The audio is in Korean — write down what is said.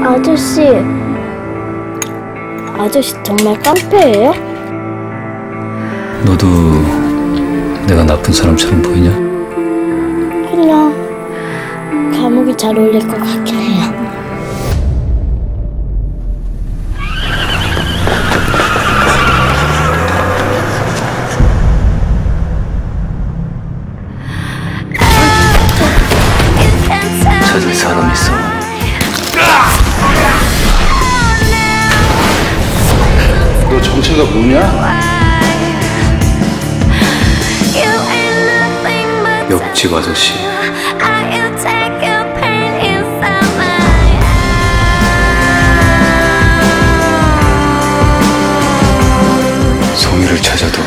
아저씨, 아저씨 정말 깡패예요? 너도 내가 나쁜 사람처럼 보이냐? 그냥 감옥이 잘 어울릴 것 같긴 해요. 너 정체가 뭐냐? 옆집 아저씨. 송이를 찾아도